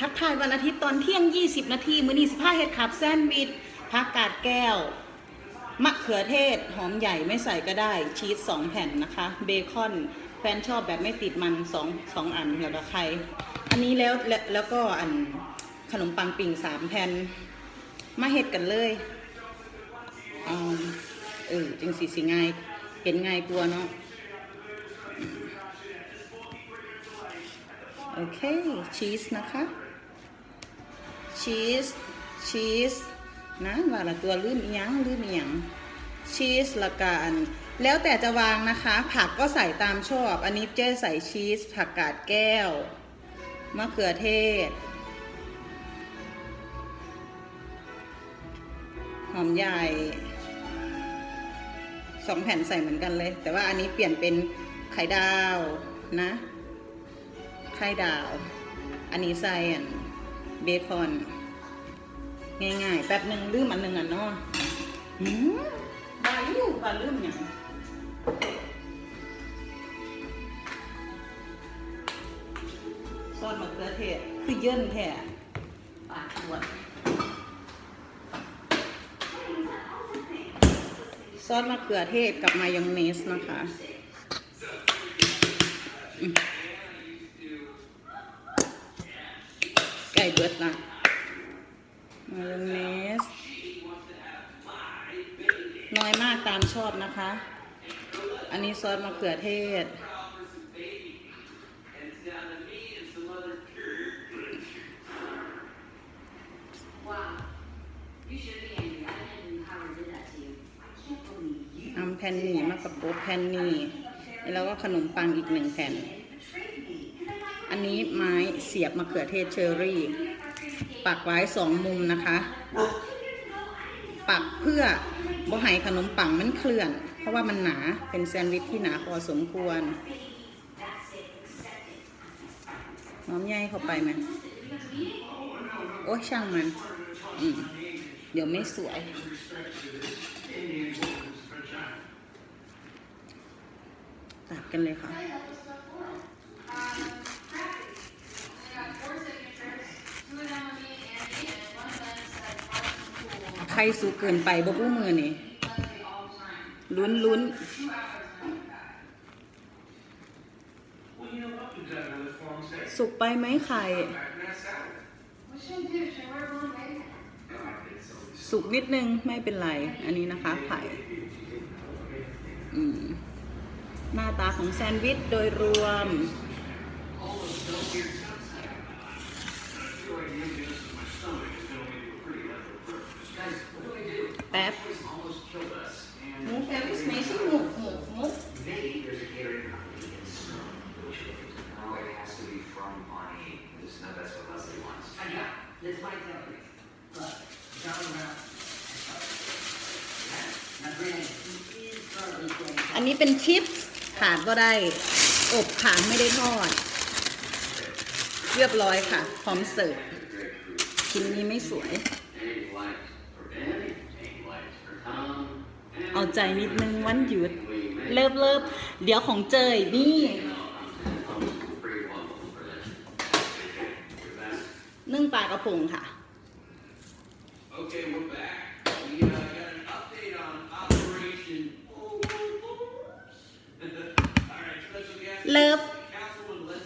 ทักทายวันอาทิตย์ตอนเที่ยง 20 นาทีมื้อนี้สิพาเฮ็ดขับแซนด์วิชผักกาดแก้ว มะเขือเทศ หอมใหญ่ไม่ใส่ก็ได้ ชีส 2 แผ่นนะคะ เบคอน แฟนชอบแบบไม่ติดมัน2 2อันแล้วก็ไข่อันนี้แล้วแล้วก็อันขนมปังปิ่ง 3 แผ่น มาเฮ็ดกันเลยเออจังสีสิง่าย เห็นง่ายกลัวเนาะโอเค ชีสนะคะ ชีสชีสนะว่าละตัวลืมอีหยังลืมอีหยังชีสละกันแล้วแต่จะวางนะคะ ผักก็ใส่ตามชอบ อันนี้เจ๊ใส่ชีส ผักกาดแก้วมะเขือเทศ หอมใหญ่สองแผ่นใส่เหมือนกันเลย แต่ว่าอันนี้เปลี่ยนเป็นไข่ดาวนะ ไข่ดาว อันนี้ใส่อัน เบคอน ง่ายๆแป๊บหนึ่งลืมอันหนึ่งอะเนาะหืมบาลืมบาลืมอย่างซอสมะเขือเทศคือเยินแท้ปากปวดซอสมะเขือเทศกับมายองเนสนะคะอืมไก่ เบิดละมายองเนส น้อยมากตามชอบนะคะ อันนี้ซอสมะเขือเทศ Wow. You should be angry. I didn't Howard did that to you. I can't believe you ทำแผ่นหมี่มากกับโป๊แผ่นหมี่แล้วก็ขนมปังอีกหนึ่งแผ่น betrayed me. อันนี้ไม้เสียบมะเขือเทศเชอรี่ ปักไว้สองมุมนะคะ ปักเพื่อบ่ให้ขนมปังมันเคลื่อน เพราะว่ามันหนาเป็นแซนด์วิชที่หนาพอสมควรหอมใหญ่เข้าไปไหมโอ้ช่างมันอืมเดี๋ยวไม่สวย ตัดกันเลยค่ะ ไข่สูเกินไปบ่กู้มือนี่ลุ้นลุ้นสุกไปไหมไข่ สุกนิดนึงไม่เป็นไร อันนี้นะคะไข่หน้าตาของแซนด์วิชโดยรวม ป๊บ almost killed us. And มูฟเอลิสเมซี่มูฟมูฟมูฟ maybe there's a catering company in Sonoma which we could No, it has to be from Bonnie. This, no, that's what Leslie wants. I got it. This is my theory. Look, John Brown. Now, granted, he is currently playing อันนี้เป็นชิปส์ขาดก็ได้ อบขาดไม่ได้ทอด เรียบร้อยค่ะ พร้อมเสิร์ฟชิ้นนี้ไม่สวย เอาใจนิดนึงวันหยุด เลิบเลิบเดี๋ยวของเจยนี่ นึ่งปลากระพงค่ะ Okay, we're